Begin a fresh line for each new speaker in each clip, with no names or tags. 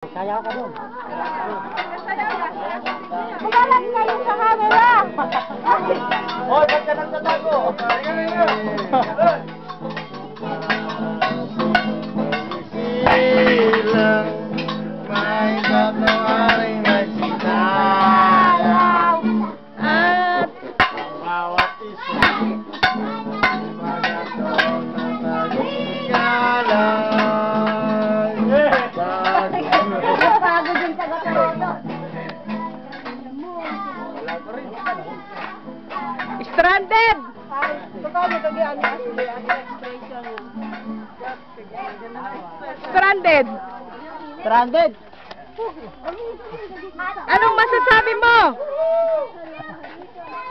Sayaw ka doon.
Kumalat kayo sa camera!
Stranded! Stranded!
Stranded!
Anong masasabi mo?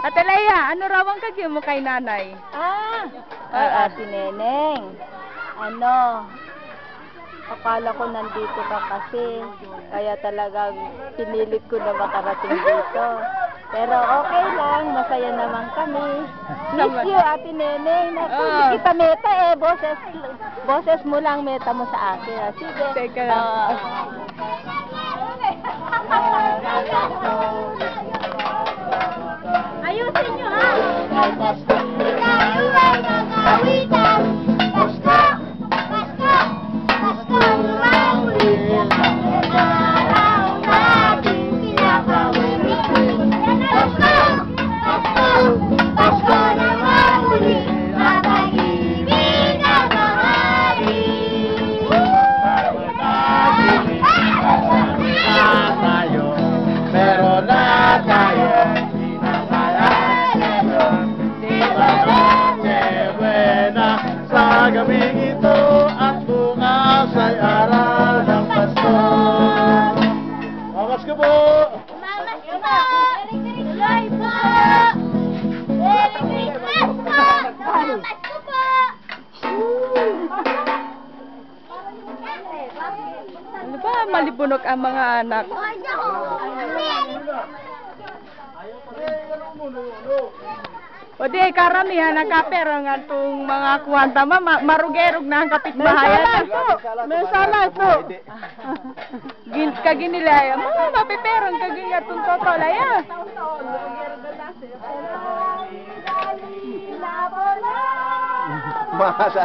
Ate Leia, ano raw ang kagyo mo kay nanay?
Ah,
ay,
Ate Neneng. Ano, akala ko nandito ka kasi, kaya talagang pinilit ko na makarating dito. Pero okay lang, masaya naman kami. Miss you, Ate Neneng. Naku,
Ah.
hindi kita meta eh, boses, boses mo lang meta mo sa akin. Ah, Sige.
Teka lang.
Ah. Na
tayo, sinasalayan Di ba noche buena sa gabing at bukas ay araw ng Pasko. Mamas ko po!
Mama, po! Merry Christmas po! Merry Christmas
Ano ba, malibunok ang mga anak? O di, karamihan ang kapero nga itong mga kuwanta ma, ma- marugerog na ang kapitbahayan.
May sala ito!
Gin, kaginilaya, mga mapiperang kagingat itong totolaya.
Masa.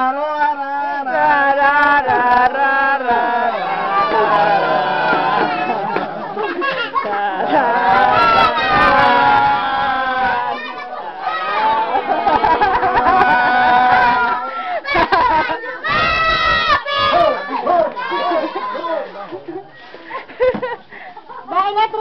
меня